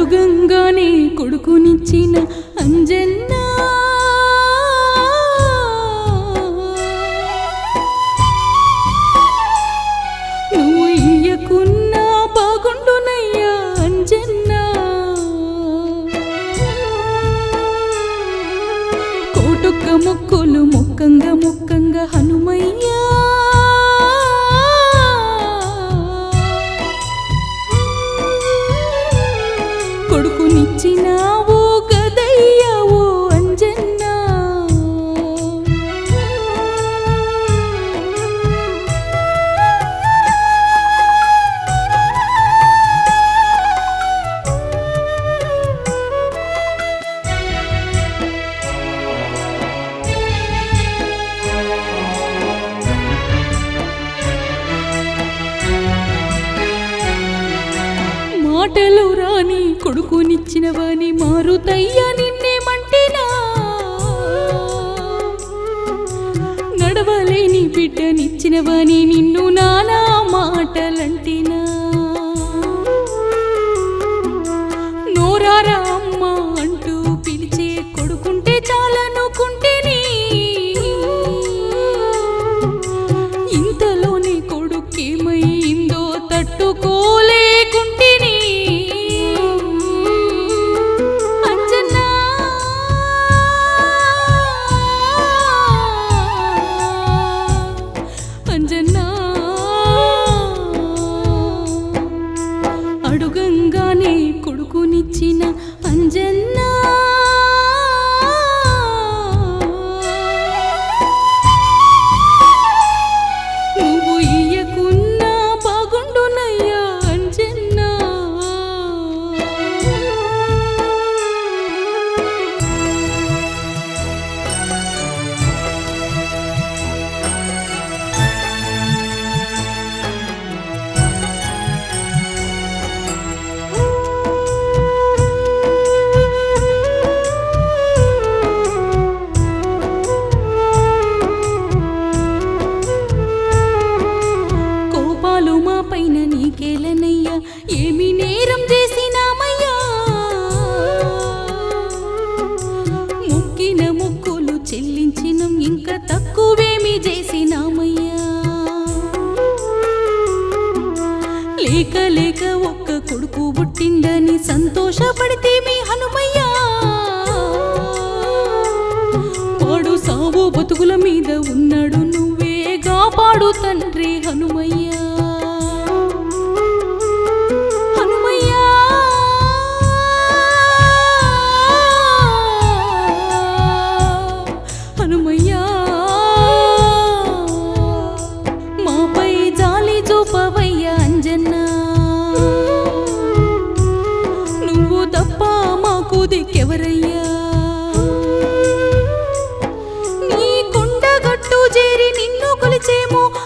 అడుగంగానే కొడుకునిచ్చిన అంజన్న. నువ్వు బాగుండునయ్యా ముక్కంగా ముక్కంగా హనుమయ్య నిచ్చినా పిలవని మారుతయ్య నిన్నేమంటినా నడవలేని బిడ్డనిచ్చినవని నిన్న கொஞ்ச లేక లేక ఒక్క కొడుకు పుట్టిందని సంతోషపడితే మీ హనుమయ్యా. వాడు సావు బతుకుల మీద ఉన్నాడు నువ్వే కాపాడు తండ్రి హనుమయ్య. 寂寞